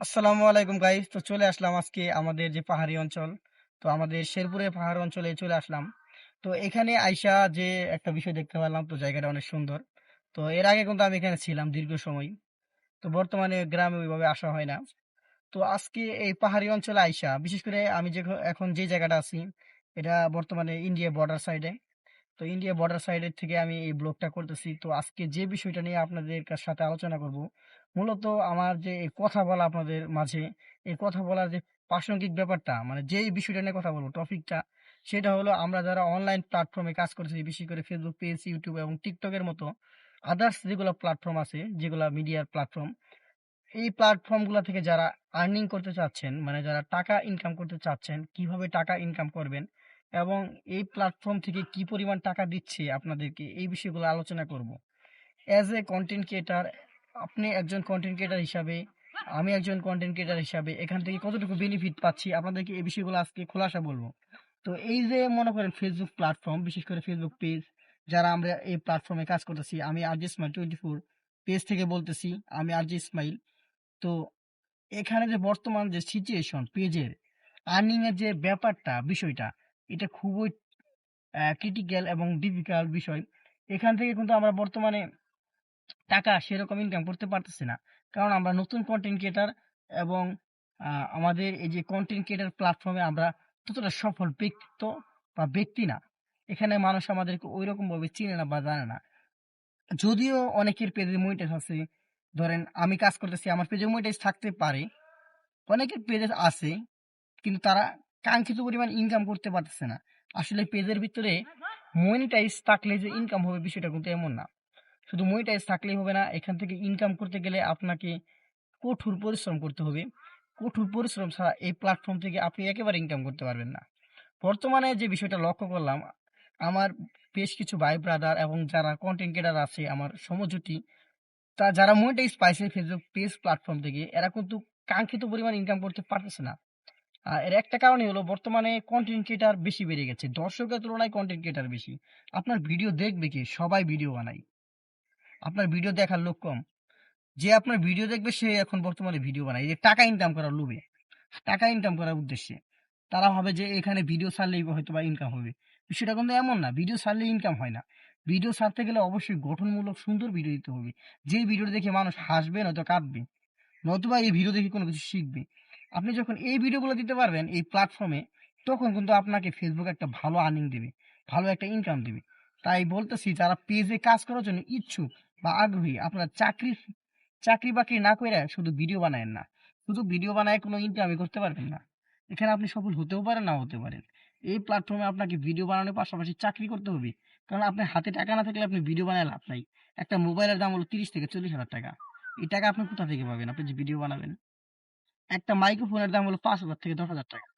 আসসালামু আলাইকুম গাইস তো চলে আসলাম আজকে আমাদের যে পাহাড়ি অঞ্চল। তো আমাদের শেরপুরের পাহাড় অঞ্চলে চলে আসলাম। তো এখানে আইসা যে একটা বিষয় দেখতে পেলাম তো জায়গাটা অনেক সুন্দর। তো এর আগে কিন্তু আমি এখানে ছিলাম দীর্ঘ সময়। তো বর্তমানে গ্রামে ওইভাবে আসা হয় না। তো আজকে এই পাহাড়ি অঞ্চলে আইসা, বিশেষ করে আমি যে এখন যে জায়গাটা আছি, এটা বর্তমানে ইন্ডিয়া বর্ডার সাইডে তো ইন্ডিয়া বর্ডার সাইডের থেকে আমি এই ব্লগটা করতেছি। তো আজকে যে বিষয়টা নিয়ে আপনাদের সাথে আলোচনা করব, মূলত আমার যে এই কথা বলা আপনাদের মাঝে, এই কথা বলার যে প্রাসঙ্গিক ব্যাপারটা মানে যেই বিষয়টা নিয়ে কথা বলব টপিকটা, সেটা হলো আমরা যারা অনলাইন প্ল্যাটফর্মে কাজ করতেছি বিশেষ করে ফেসবুক পেজ ইউটিউব এবং টিকটকের মতো আদার্স যেগুলো প্ল্যাটফর্ম আছে, যেগুলো মিডিয়ার প্ল্যাটফর্ম এই প্ল্যাটফর্মগুলো থেকে যারা আর্নিং করতে চাচ্ছেন মানে যারা টাকা ইনকাম করতে চাচ্ছেন, কীভাবে টাকা ইনকাম করবেন এবং এই প্ল্যাটফর্ম থেকে কি পরিমাণ টাকা দিচ্ছে আপনাদেরকে, এই বিষয়গুলো আলোচনা করব। অ্যাজ এ কন্টেন্ট ক্রিয়েটার আপনি একজন কন্টেন্ট ক্রিয়েটার হিসাবে, আমি একজন কন্টেন্ট ক্রিয়েটার হিসাবে এখান থেকে কতটুকু বেনিফিট পাচ্ছি আপনাদেরকে এই বিষয়গুলো আজকে খোলাসা বলব। তো এই যে মনে করেন ফেসবুক প্ল্যাটফর্ম বিশেষ করে ফেসবুক পেজ যারা আমরা এই প্ল্যাটফর্মে কাজ করতেছি, আমি RJ Ismail twenty four page থেকে বলতেছি, আমি আরজি ইসমাইল তো এখানে যে বর্তমান যে সিচুয়েশন পেজের আর্নিং এর যে ব্যাপারটা, বিষয়টা এটা খুবই ক্রিটিক্যাল এবং ডিফিকাল্ট বিষয়। এখান থেকে কিন্তু আমরা বর্তমানে টাকা সেরকম ইনকাম করতে পারতেছি না। কারণ আমরা নতুন কন্টেন্ট ক্রিয়েটার এবং আমাদের এই যে কন্টেন্ট ক্রিয়েটার প্ল্যাটফর্মে আমরা ততটা সফল ব্যক্তিত্ব বা ব্যক্তি না। এখানে মানুষ আমাদেরকে ওই রকম ভাবে চিনে না বা জানে না। যদিও অনেকের পেজে মনিটাইজ আছে। ধরেন, আমি কাজ করতেছি, আমার পেজে মনিটাইজ থাকতে পারে। অনেকের পেজে আছে, কিন্তু তারা কাঙ্ক্ষিত পরিমাণ ইনকাম করতে পারতেছে না। আসলে পেজের ভিতরে মনিটাইজ থাকলে যে ইনকাম হবে বিষয়টা কিন্তু এমন না। শুধু মনিটাইজ থাকলেই হবে না, এখান থেকে ইনকাম করতে গেলে আপনাকে কঠোর পরিশ্রম করতে হবে। কঠোর পরিশ্রম ছাড়া এই প্ল্যাটফর্ম থেকে আপনি একেবারে ইনকাম করতে পারবেন না। বর্তমানে যে বিষয়টা লক্ষ্য করলাম, আমার বেশ কিছু ভাই ব্রাদার এবং যারা কন্টেন্ট ক্রিয়েটার আছে, আমার সমজুটি তা যারা মনিটাইজ পাইছে ফেসবুক পেজ প্ল্যাটফর্ম থেকে, এরা কিন্তু কাঙ্ক্ষিত পরিমাণ ইনকাম করতে পারতেছে না। এর একটা কারণই হলো বর্তমানে কন্টেন্ট ক্রিয়েটার বেশি বেড়ে গেছে, দর্শকের তুলনায় কন্টেন্ট ক্রিয়েটার বেশি। আপনার ভিডিও দেখবে কি? সবাই ভিডিও বানায়। আপনার ভিডিও দেখার লোক কম। যে আপনার ভিডিও দেখবে, সে এখন বর্তমানে ভিডিও বানায়। যে টাকা ইনকাম করার লোভে। টাকা ইনকাম করার উদ্দেশ্যে। তারা ভাবে যে এখানে ভিডিও ছাড়লেই হয়তো বা ইনকাম হবে। বিষয়টা কিন্তু এমন না। ভিডিও ছাড়লে ইনকাম হয় না। ভিডিও ছাড়তে গেলে অবশ্যই গঠনমূলক সুন্দর ভিডিও দিতে হবে। যে ভিডিও দেখে মানুষ হাসবে নয়তো কাঁদবে। নতুবা এই ভিডিও দেখে কোনো কিছু শিখবে। আপনি যখন এই ভিডিওগুলো দিতে পারবেন, এই প্ল্যাটফর্মে তখন কিন্তু আপনাকে ফেসবুক একটা ভালো আর্নিং দেবে, ভালো একটা ইনকাম দেবে। তাই বলতেছি, যারা পেজে কাজ করার জন্য ইচ্ছুক বা আগ্রহী, আপনার চাকরি চাকরি বাকরি না করে শুধু ভিডিও বানায়েন না। শুধু ভিডিও বানায় কোনো ইনকামই করতে পারবেন না। এখানে আপনি সফল হতেও পারেন না হতে পারেন। এই প্ল্যাটফর্মে আপনাকে ভিডিও বানানোর পাশাপাশি চাকরি করতে হবে। কারণ আপনার হাতে টাকা না থাকলে আপনি ভিডিও বানায় লাভ নাই। একটা মোবাইলের দাম হলো তিরিশ থেকে চল্লিশ হাজার টাকা। এই টাকা আপনি কোথা থেকে পাবেন? আপনি যে ভিডিও বানাবেন। একটা মাইক্রোফোনের দাম হলো পাঁচ হাজার থেকে দশ হাজার টাকা।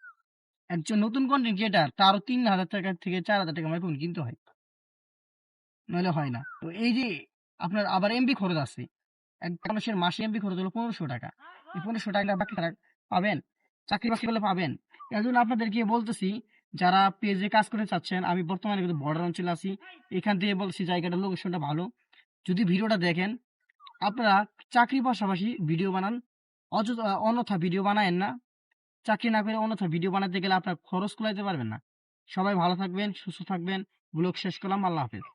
একজন নতুন কন্টেন্ট ক্রিয়েটার তারও তিন হাজার টাকা থেকে চার হাজার টাকা মাইক্রোফোন কিনতে হয়। নইলে হয় না। তো এই যে আপনার আবার এমবি খরচ আছে। এক মানুষের মাসে এমবি খরচ হলো পনেরোশো টাকা। এই পনেরোশো টাকা বাকি পাবেন। চাকরি বাকরি করলে পাবেন। এর জন্য আপনাদেরকে বলতেছি, যারা পেজে কাজ করতে চাচ্ছেন, আমি বর্তমানে কিন্তু বর্ডার অঞ্চলে আছি। এখান থেকে বলছি জায়গাটা লোকেশনটা ভালো। যদি ভিডিওটা দেখেন, আপনারা চাকরির পাশাপাশি ভিডিও বানান। অযথা, অন্যথা ভিডিও বানায়েন না। চাকরি না করে অন্যথা ভিডিও বানাতে গেলে আপনার খরচ কুলাইতে পারবেন না। সবাই ভালো থাকবেন, সুস্থ থাকবেন। ব্লগ শেষ করলাম, আল্লাহ হাফেজ।